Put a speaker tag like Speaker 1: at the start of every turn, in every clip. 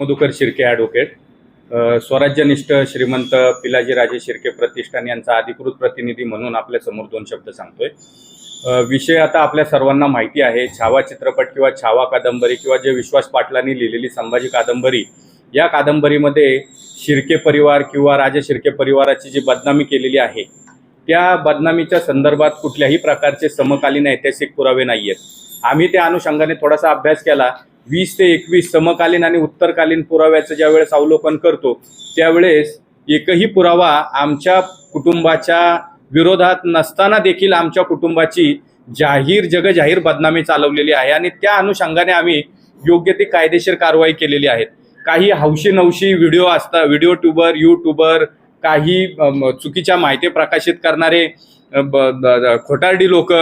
Speaker 1: Madhukar Shirke advocate स्वराज्यनिष्ठ श्रीमंत पिलाजीराजे शिर्के प्रतिष्ठान यांचा अधिकृत प्रतिनिधी म्हणून आपल्यासमोर दोन शब्द सांगतोय. विषय आता आपल्या सर्वांना माहिती आहे. छावा चित्रपट किंवा छावा कादंबरी किंवा जे विश्वास पाटलांनी लिहिलेली संभाजी कादंबरी या कादंबरीमध्ये शिर्के परिवार किंवा राजे शिर्के परिवाराची जी बदनामी केलेली आहे त्या बदनामीच्या संदर्भात कुठल्याही प्रकारचे समकालीन ऐतिहासिक पुरावे नाही आहेत आम्ही त्या अनुषंगाने थोडासा अभ्यास केला. वीस ते एकवीस समकालीन आणि उत्तरकालीन पुराव्याचं ज्यावेळेस अवलोकन करतो त्यावेळेस एकही पुरावा आमच्या कुटुंबाच्या विरोधात नसताना देखील आमच्या कुटुंबाची जाहीर जगजाहीर बदनामी चालवलेली आहे आणि त्या अनुषंगाने आम्ही योग्य ती कायदेशीर कारवाई केलेली आहेत काही हौशी नवशी व्हिडिओ असता व्हिडिओ ट्यूबर यूट्यूबर काही चुकीच्या माहिती प्रकाशित करणारे ब- खोटारडी लोक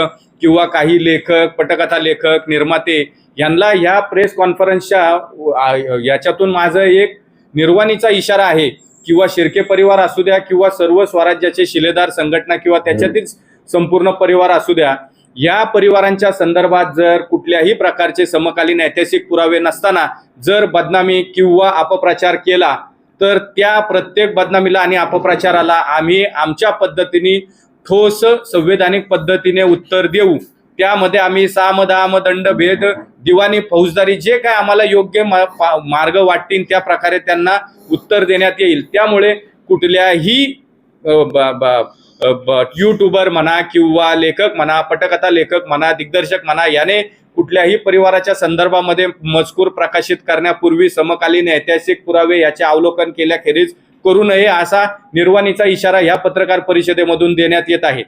Speaker 1: किंवा काही लेखक पटकथा लेखक निर्माते यांना ह्या प्रेस कॉन्फरन्सच्या याच्यातून माझं एक निर्वाणीचा इशारा आहे. किंवा शिर्के परिवार असू द्या किंवा सर्व स्वराज्याचे शिलेदार संघटना किंवा त्याच्यातील संपूर्ण परिवार असू द्या या परिवारांच्या संदर्भात जर कुठल्याही प्रकारचे समकालीन ऐतिहासिक पुरावे नसताना जर बदनामी किंवा अपप्रचार केला तर त्या प्रत्येक बदनामीला आणि अपप्रचाराला आम्ही आमच्या पद्धतीने ठोस संवैधानिक पद्धतीने उत्तर देऊ. त्यामध्ये आम्ही साम दाम दंड भेद दिवाणी फौजदारी जे काय आम्हाला योग्य मार्ग वाटतील त्या प्रकारे त्यांना उत्तर देण्यात येईल. त्यामुळे कुठल्याही यूट्यूबर ब- ब- ब- म्हणा किंवा लेखक म्हणा पटकथा लेखक म्हणा दिग्दर्शक म्हणा याने कुठल्याही परिवाराच्या संदर्भामध्ये मजकूर प्रकाशित करण्यापूर्वी समकालीन ऐतिहासिक पुरावे याचे अवलोकन केल्याखेरीज करू नये असा निर्वाणीचा इशारा या पत्रकार परिषदेमधून देण्यात येत आहे.